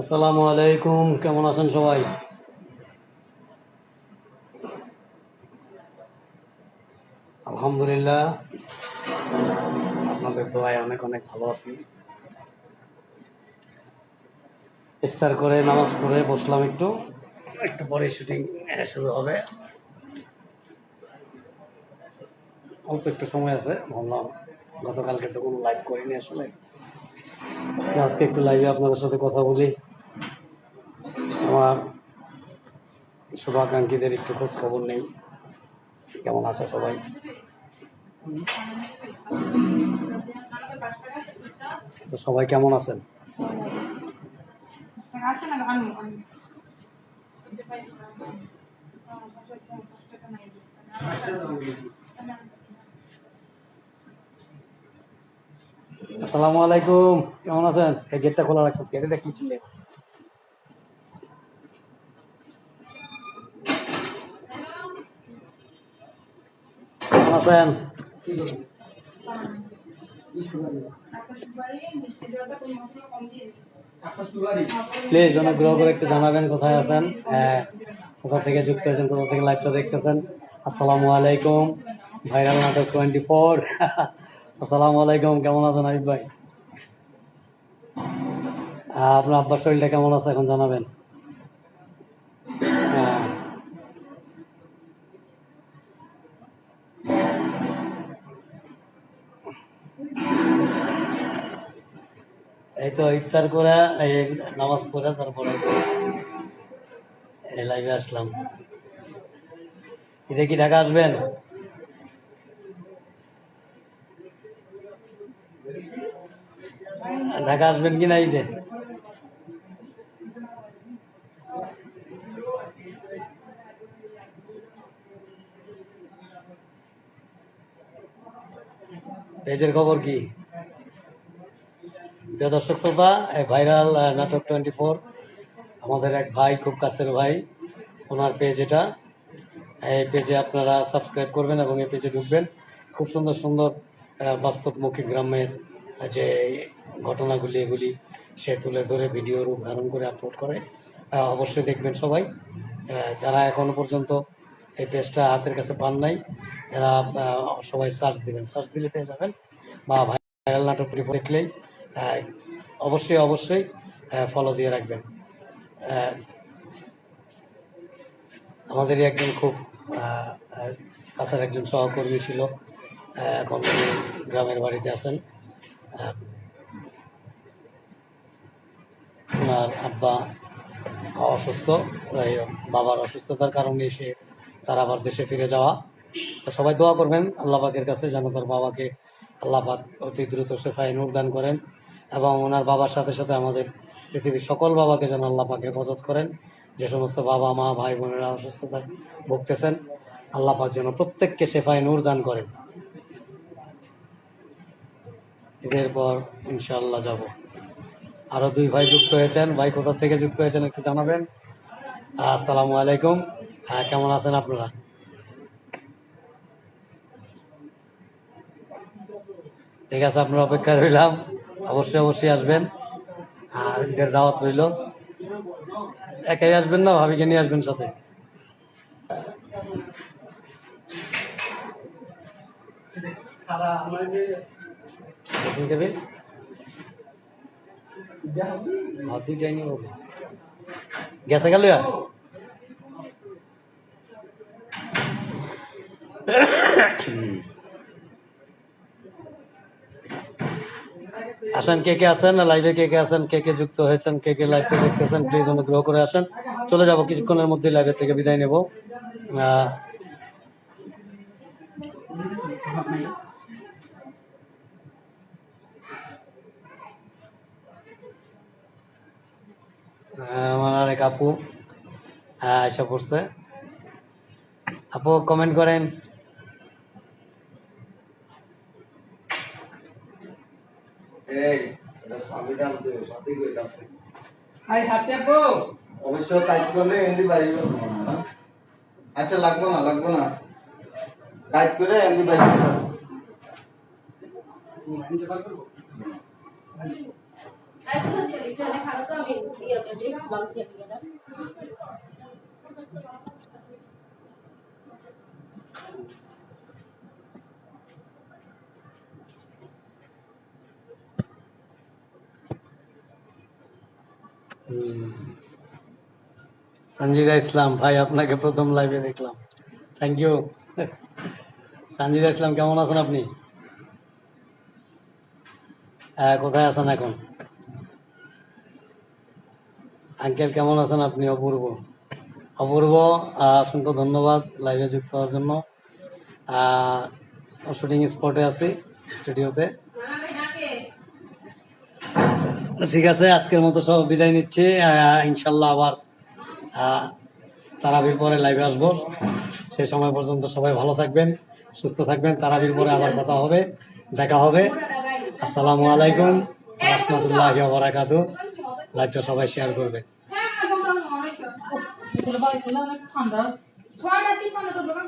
আসসালামু আলাইকুম, কেমন আছেন সবাই? আলহামদুলিল্লাহ, আপনাদের দোয়ায় অনেক অনেক ভালো আছি। ইফতার করে, নামাজ পড়ে বসলাম একটু। একটু পরে শুটিং শুরু হবে। অল্প একটু সময় আছে, ভাবলাম গতকালকে তো কোনো লাইভ করিনি আসলে। আজকে একটু লাইভে আপনাদের সাথে কথা বলি। আমার শুভাকাঙ্ক্ষীদের একটু খোঁজ খবর নেই। কেমন আছে সবাই? তো সবাই কেমন আছেন? আসসালামু আলাইকুম। কেমন আছেন? এই গেটটা খোলা রাখছিস গেটটা কি ছিল? কেমন আছেন? প্লিজ অনুগ্রহ করে একটু জানাবেন কোথায় আছেন? হ্যাঁ কোথা থেকে যুক্ত হয়েছেন কোথা থেকে লাইভটা দেখতেছেন? আসসালামু আলাইকুম। ভাইরাল নাটক টোয়েন্টি ফোর আসসালামু আলাইকুম, কেমন আছেন আবিব ভাই? আপনার আব্বার শরীরটা কেমন আছে এখন জানাবেন? এই তো ইফতার করে নামাজ পড়ে, তারপরে লাইভে আসলাম। ঈদে কি ঢাকা আসবেন? ঢাকা আসবেন কি না ঈদে? পেজের খবর কি? প্রিয় দর্শক শ্রোতা ভাইরাল নাটক টোয়েন্টি ফোর। আমাদের এক ভাই, খুব কাছের ভাই, ওনার পেজ এটা। এই পেজে আপনারা সাবস্ক্রাইব করবেন এবং এই পেজে ঢুকবেন। খুব সুন্দর সুন্দর বাস্তবমুখী গ্রামের যে ঘটনাগুলি এগুলি সে তুলে ধরে ভিডিও রূপ ধারণ করে আপলোড করে। অবশ্যই দেখবেন সবাই। যারা এখনও পর্যন্ত এই পেজটা হাতের কাছে পান নাই, এরা সবাই সার্চ দিবেন। সার্চ দিলে পেয়ে যাবেন। বা ভাইরাল নাটক দেখলেই অবশ্যই অবশ্যই ফলো দিয়ে রাখবেন। আমাদেরই একজন খুব কাছের একজন সহকর্মী ছিল। এখন গ্রামের বাড়িতে আছেন। ওনার আব্বা অসুস্থ বাবার অসুস্থতার কারণে সে তার আবার দেশে ফিরে যাওয়া। তো সবাই দোয়া করবেন আল্লাহ পাকের কাছে যেন তার বাবাকে আল্লাপাক অতি দ্রুত শেফায় নূর দান করেন এবং ওনার বাবার সাথে সাথে আমাদের পৃথিবীর সকল বাবাকে যেন আল্লাহ পাক হেফাজত করেন। যে সমস্ত বাবা, মা, ভাই, বোনেরা অসুস্থতায় ভুগতেছেন, আল্লাহ পাক যেন প্রত্যেককে শেফায় নূর দান করেন। ঈদের পর ইনশাল্লাহ যাব। আরও দুই ভাই যুক্ত হয়েছেন। ভাই কোথা থেকে যুক্ত হয়েছেন একটু জানাবেন। আসসালামু আলাইকুম। হ্যাঁ কেমন আছেন আপনারা? ঠিক আছে, আপনার অপেক্ষা রইলাম। অবশ্যই অবশ্যই আসবেন। আর ঈদের দাওয়াত রইল। একাই আসবেন না, ভাবিকে নিয়ে আসবেন সাথে? নিয়ে বলব গেছে গেল আসেন, কে কে আছেন? লাইভে কে কে আছেন? কে কে যুক্ত হয়েছেন? কে কে লাইভটা দেখতেছেন? প্লিজ অনুগ্রহ করে আসেন। চলে যাব, কিছুক্ষণের মধ্যে লাইভে থেকে বিদায় নেব। আমার আরেক আপু হ্যাঁ এসে পড়ছে। আপু কমেন্ট করেন। হয়ে অবশ্য টাইপ করলে এমনি বাইরে আচ্ছা লাগবো না লাগবো না। টাইপ করে এমনি বাইরে আনতে পারব আচ্ছা চলে এখানে সঞ্জিদা ইসলাম, ভাই, আপনাকে প্রথম লাইভে দেখলাম। থ্যাংক ইউ সঞ্জিদা ইসলাম, কেমন আছেন আপনি? কোথায় আছেন এখন? আঙ্কেল, কেমন আছেন? আপনি অপূর্ব। অপূর্ব অসংখ্য ধন্যবাদ লাইভে যুক্ত হওয়ার জন্য। শুটিং স্পটে আছি স্টুডিওতে ঠিক আছে, আজকের মতো সব বিদায় নিচ্ছি। ইনশাল্লাহ আবার তারাবির পরে লাইভে আসব। সেই সময় পর্যন্ত সবাই ভালো থাকবেন, সুস্থ থাকবেন। তারাবির পরে আবার কথা হবে, দেখা হবে। আসসালামু আলাইকুম, রহমতুল্লাহ বারাকাতু লাইভটা সবাই শেয়ার করবেন। অনেক এগুলো বা এগুলো ঠান্ডা ছয়টা চিপানো তো দোকান